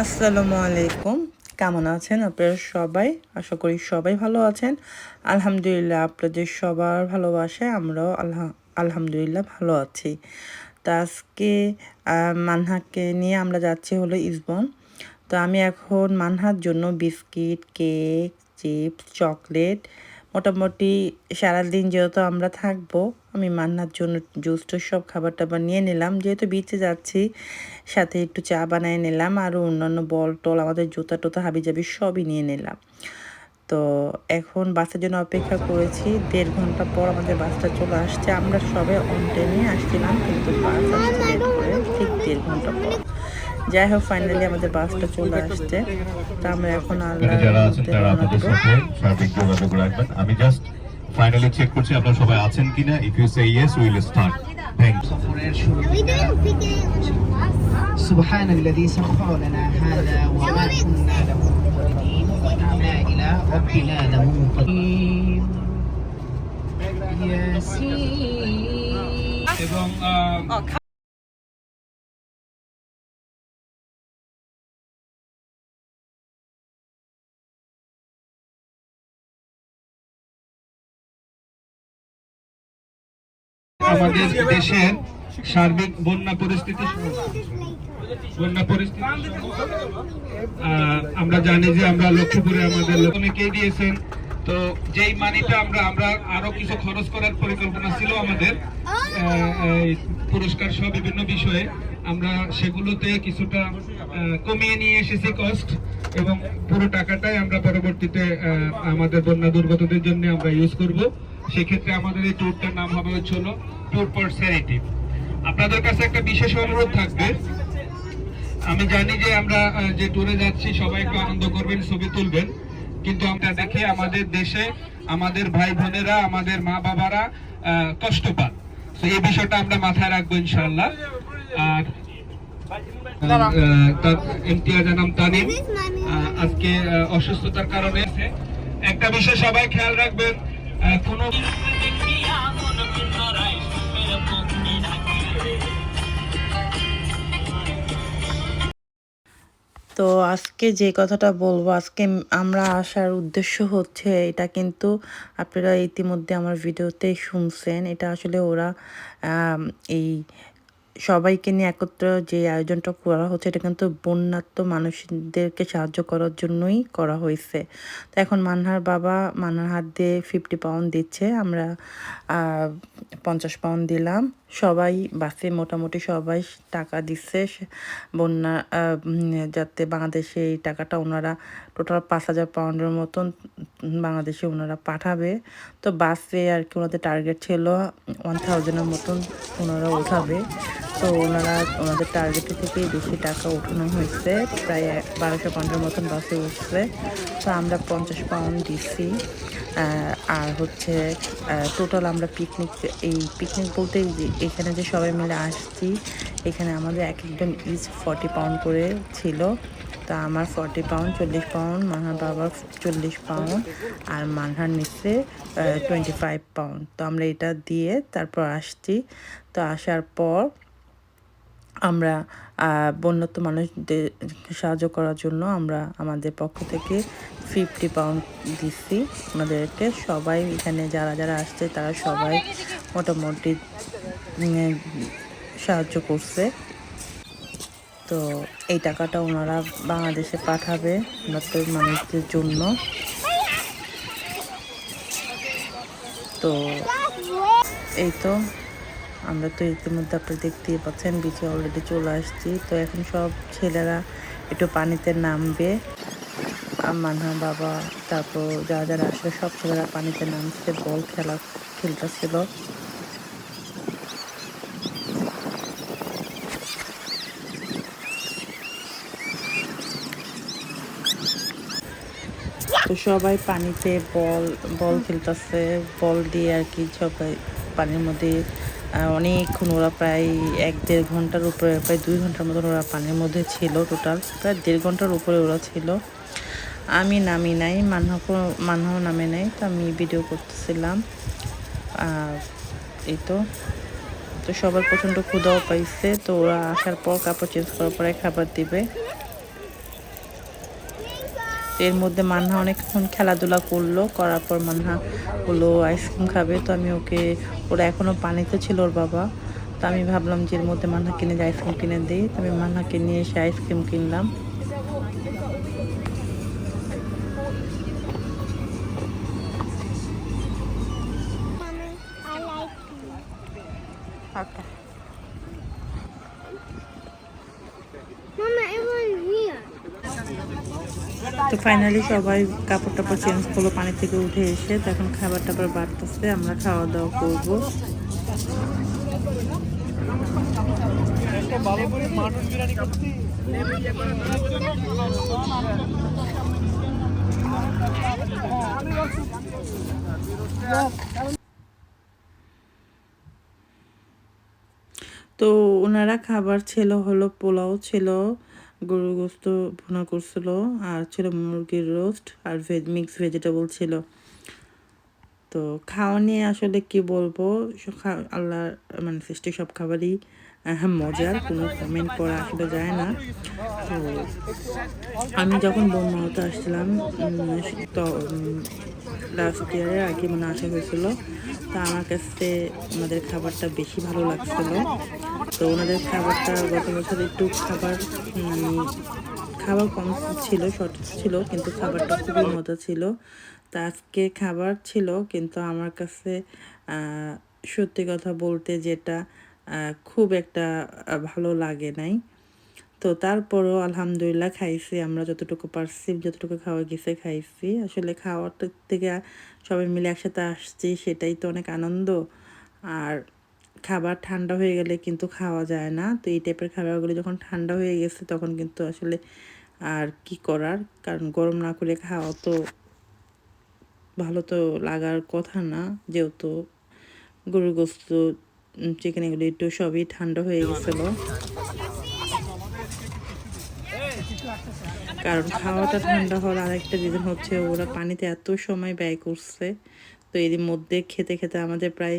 আসসালামু আলাইকুম। কেমন আছেন আপনারা সবাই? আশা করি সবাই ভালো আছেন। আলহামদুলিল্লাহ আপনাদের সবার ভালোবাসায় আমরাও আল্লাহ আলহামদুলিল্লাহ ভালো আছি। তা আজকে মানহাকে নিয়ে আমরা যাচ্ছি হলো ইসবন। তো আমি এখন মানহার জন্য বিস্কিট, কেক, চিপস, চকলেট মোটামুটি সারাদিন যেহেতু আমরা থাকব, আমি মান্নার জন্য জুস টুস সব খাবার টাবার নিয়ে নিলাম। যেহেতু বিচে যাচ্ছি, সাথে একটু চা বানিয়ে নিলাম, আর অন্যান্য বল টল, আমাদের জুতা টুতা, হাবি জাবি সবই নিয়ে নিলাম। তো এখন বাসের জন্য অপেক্ষা করেছি, দেড় ঘণ্টা পর আমাদের বাসটা চলে আসছে। আমরা সবে অন ট্রেনে আসছিলাম, কিন্তু বাস আসছে ঠিক দেড় ঘণ্টা পর। যাই হোক ফাইনালি আমাদের বাসটা চলে আসছে তা আমরা এখন এখানে যারা আছেন তারা আপনাদের আল্লাহ সাথে সার্বিক যোগাযোগ রাখবেন আমি জাস্ট ফাইনালি চেক করছি আপনারা সবাই আছেন কিনা if you say yes will start thank you সফরের শুরু سبحان الذي سخر لنا هذا وما كنا له مقرنين وإنا إلى ربنا لمنقلبون ياسين আমাদের দেশের সার্বিক বন্যা পরিস্থিতি বন্যা পরিস্থিতি। আমরা জানি যে আমরা লক্ষ্মীপুরে আমাদের লোক দিয়েছেন? তো যেই মানিটা আমরা আমরা আরও কিছু খরচ করার পরিকল্পনা ছিল আমাদের। পুরস্কার সহ বিভিন্ন বিষয়ে আমরা সেগুলোতে কিছুটা কমিয়ে নিয়ে এসেছি কস্ট এবং পুরো টাকাটাই আমরা পরবর্তীতে আমাদের বন্যা দুর্গতদের জন্য আমরা ইউজ করব। সেক্ষেত্রে আমাদের এই ট্যুরটার নাম হবে হচ্ছে আপনাদের কাছে একটা বিশেষ অনুরোধ থাকবে। আমি জানি যে আমরা যে যাচ্ছি সবাই একটু আনন্দ করবেন ছবি তুলবেন। কিন্তু আমরা দেখে আমাদের দেশে আমাদের ভাই বোনেরা আমাদের মা বাবারা কষ্ট পান। এই বিষয়টা আমরা মাথায় রাখব ইনশাআল্লাহ। আর ইমতিয়াজ নাম তানিম আহ, আজকে অসুস্থতার কারণে একটা বিষয় সবাই খেয়াল রাখবেন কোনো তো আজকে যে কথাটা বলব, আজকে আমরা আসার উদ্দেশ্য হচ্ছে এটা কিন্তু আপনারা ইতিমধ্যে আমার ভিডিওতে শুনছেন। এটা আসলে ওরা এই সবাইকে নিয়ে একত্র যে আয়োজনটা করা হচ্ছে, এটা কিন্তু বন্যাত্ম মানুষদেরকে সাহায্য করার জন্যই করা হয়েছে। তো এখন মানহার বাবা মানহার হাত দিয়ে ফিফটি পাউন্ড দিচ্ছে, আমরা পঞ্চাশ পাউন্ড দিলাম। সবাই বাসে মোটামুটি সবাই টাকা দিচ্ছে। বন্যা যাতে বাংলাদেশে এই টাকাটা ওনারা টোটাল পাঁচ হাজার পাউন্ডের মতন বাংলাদেশে ওনারা পাঠাবে। তো বাসে আর কি ওনাদের টার্গেট ছিল ওয়ান থাউজেন্ডের মতন ওনারা উঠাবে তো ওনারা ওনাদের টার্গেটের থেকে বেশি টাকা উঠানো হয়েছে। প্রায় বারোশো পাউন্ডের মতন বাসে উঠছে। তো আমরা পঞ্চাশ পাউন্ড দিচ্ছি। আর হচ্ছে টোটাল আমরা পিকনিক এই পিকনিক বলতে এখানে যে সবাই মিলে আসছি, এখানে আমাদের এক একজন ইজ ফর্টি পাউন্ড করে ছিল। তা আমার ফর্টি পাউন্ড চল্লিশ পাউন্ড মানহার বাবার চল্লিশ পাউন্ড আর মানহার নিচে টোয়েন্টি ফাইভ পাউন্ড তো আমরা এটা দিয়ে তারপর আসছি। তো আসার পর আমরা বন্যত্ব মানুষদের সাহায্য করার জন্য আমরা আমাদের পক্ষ থেকে ফিফটি পাউন্ড দিচ্ছি ওনাদেরকে। সবাই এখানে যারা যারা আসছে, তারা সবাই মোটামুটি সাহায্য করছে। তো এই টাকাটা ওনারা বাংলাদেশে পাঠাবে উন্নত মানুষদের জন্য। তো এই তো, আমরা তো ইতিমধ্যে আপনি দেখতেই পাচ্ছেন, বিচে অলরেডি চলে আসছি। তো এখন সব ছেলেরা একটু পানিতে নামবে। মানহা বাবা, তারপর যারা যারা আসলে সব ছেলেরা পানিতে নামছে বল খেলা খেলতেছিল তো সবাই পানিতে বল বল খেলতেছে, বল দিয়ে আর কি সবাই পানির মধ্যে অনেকক্ষণ ওরা প্রায় এক দেড় ঘণ্টার উপরে, প্রায় দুই ঘণ্টার মতন ওরা পানির মধ্যে ছিল টোটাল প্রায় দেড় ঘণ্টার উপরে ওরা ছিল। আমি নামি নাই মানহ মানহ নামে নাই, তো আমি ভিডিও করতেছিলাম। আর এই তো তো সবার প্রচণ্ড ক্ষুধাও পাইছে, তো ওরা আসার পর কাপড় চেঞ্জ করার পরে খাবার দিবে। এর মধ্যে মান্না অনেকক্ষণ খেলাধুলা করল, করার পর মান্না হলো আইসক্রিম খাবে? তো আমি ওকে, ওরা এখনও পানিতে ছিল ওর বাবা, তো আমি ভাবলাম যে এর মধ্যে মান্না কিনে আইসক্রিম কিনে দিই, তো আমি মান্নাকে নিয়ে এসে আইসক্রিম কিনলাম। তো ফাইনালি সবাই কাপড় টাপড় চেঞ্জ করল, পানি থেকে উঠে এসে তখন খাবার টাবার বাড়তেছে, আমরা খাওয়া দাওয়া করব। তো ওনারা খাবার ছিল হলো পোলাও ছিল গরুর গোস্ত ভুনা করছিল আর ছিল মুরগির রোস্ট আর ভেজ মিক্স ভেজিটেবল ছিল। তো খাওয়া নিয়ে আসলে কি বলব? আল্লাহ মানে সৃষ্টি সব খাবারই মজার কোনো কমেন্ট করা আসলে যায় না। তো আমি যখন বন্যাতে আসছিলাম তো লাস্ট ইয়ারে আর কি মানে আসা হয়েছিল, তা আমার কাছে ওনাদের খাবারটা বেশি ভালো লাগছিল। তো ওনাদের খাবারটা গত বছর একটু খাবার খাবার কম ছিল শর্ট ছিল, কিন্তু খাবারটা খুবই মজা ছিল। তা আজকে খাবার ছিল, কিন্তু আমার কাছে সত্যি কথা বলতে যেটা খুব একটা ভালো লাগে নাই। তো তারপরও আলহামদুলিল্লাহ খাইছি। আমরা যতটুকু পারছি, যতটুকু খাওয়া গেছে খাইছি। আসলে খাওয়ার থেকে সবাই মিলে একসাথে আসছি, সেটাই তো অনেক আনন্দ। আর খাবার ঠান্ডা হয়ে গেলে কিন্তু খাওয়া যায় না। তো এই টাইপের খাবারগুলো যখন ঠান্ডা হয়ে গেছে, তখন কিন্তু আসলে আর কি করার? কারণ গরম না করে খাওয়া তো ভালো তো লাগার কথা না। যেহেতু গরুর গোস্ত চিকেন এগুলো একটু সবই ঠান্ডা হয়ে গেছিল। কারণ খাওয়াটা ঠান্ডা হওয়ার আরেকটা রিজন হচ্ছে ওরা পানিতে এত সময় ব্যয় করছে। তো এর মধ্যে খেতে খেতে আমাদের প্রায়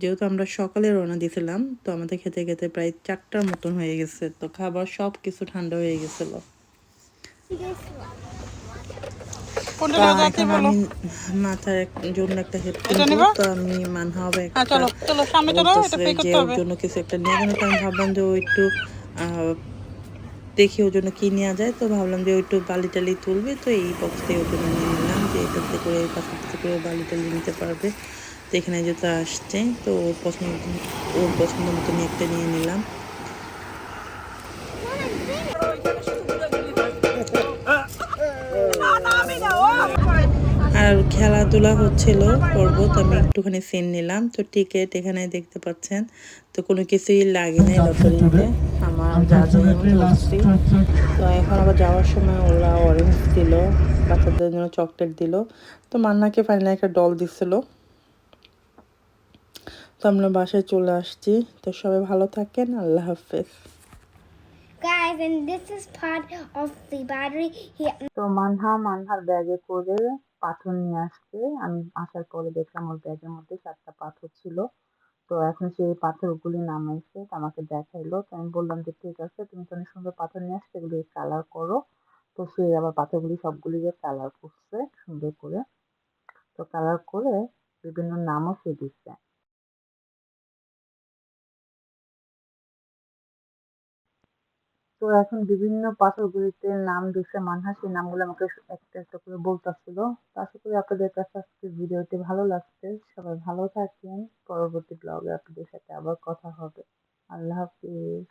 যেহেতু আমরা সকালে রওনা দিয়েছিলাম, তো আমাদের খেতে খেতে প্রায় চারটার মতন হয়ে গেছে। তো খাবার সব কিছু ঠান্ডা হয়ে গেছিল কোনটা তা যাতে এখন বলো আমি মাথার জন্য একটা হেড তো আমি মানহা হবে হ্যাঁ যে ওর জন্য কিছু একটা নিয়ে গেলে তো আমি ভাবলাম যে ও একটু দেখি ওর জন্য কি নেওয়া যায় তো ভাবলাম যে একটু বালি টালি তুলবে তো এই বক্স থেকে ওর জন্য নিয়ে নিলাম যে এটাতে করে পাশাপাশি করে বালি টালি নিতে পারবে তো এখানে যেহেতু আসছে তো ওর পছন্দ ওর পছন্দ মতো একটা নিয়ে নিলাম। আর খেলাধুলা হচ্ছিল পর্বত আমি একটুখানি সিন নিলাম। তো টিকিট এখানে দেখতে পাচ্ছেন তো কোনো কিছুই লাগে নাই লটারিতে আমার যা যা আমি তো এখন আবার যাওয়ার সময় ওরা অরেঞ্জ দিল বাচ্চাদের জন্য চকলেট দিল। তো মান্নাকে ফাইনালি একটা ডল দিছিল। তো আমরা বাসায় চলে আসছি। তো সবাই ভালো থাকেন আল্লাহ হাফেজ। Guys, and this is part of the battery. He তো মানহা মানহার ব্যাগে করে পাথর নিয়ে আসছে আমি আসার পরে দেখলাম ওর ব্যাগের মধ্যে চারটা পাথর ছিল। তো এখন সেই পাথরগুলি নামাইছে, তো আমাকে দেখাইলো। তো আমি বললাম যে, ঠিক আছে, তুমি তো অনেক সুন্দর পাথর নিয়ে আসছো, এগুলি কালার করো। তো সে আবার পাথরগুলি সবগুলি কালার করছে সুন্দর করে। তো কালার করে বিভিন্ন নামও সে দিচ্ছে। তো এখন বিভিন্ন পাথরগুলিতে নাম দিচ্ছে মানহাসি নামগুলো আমাকে একটা একটা করে বলতেছিল। আশা করি আপনাদের কাছে আজকে ভিডিওটি ভালো লাগছে। সবাই ভালো থাকেন পরবর্তী ব্লগে আপনাদের সাথে আবার কথা হবে। আল্লাহ হাফিজ।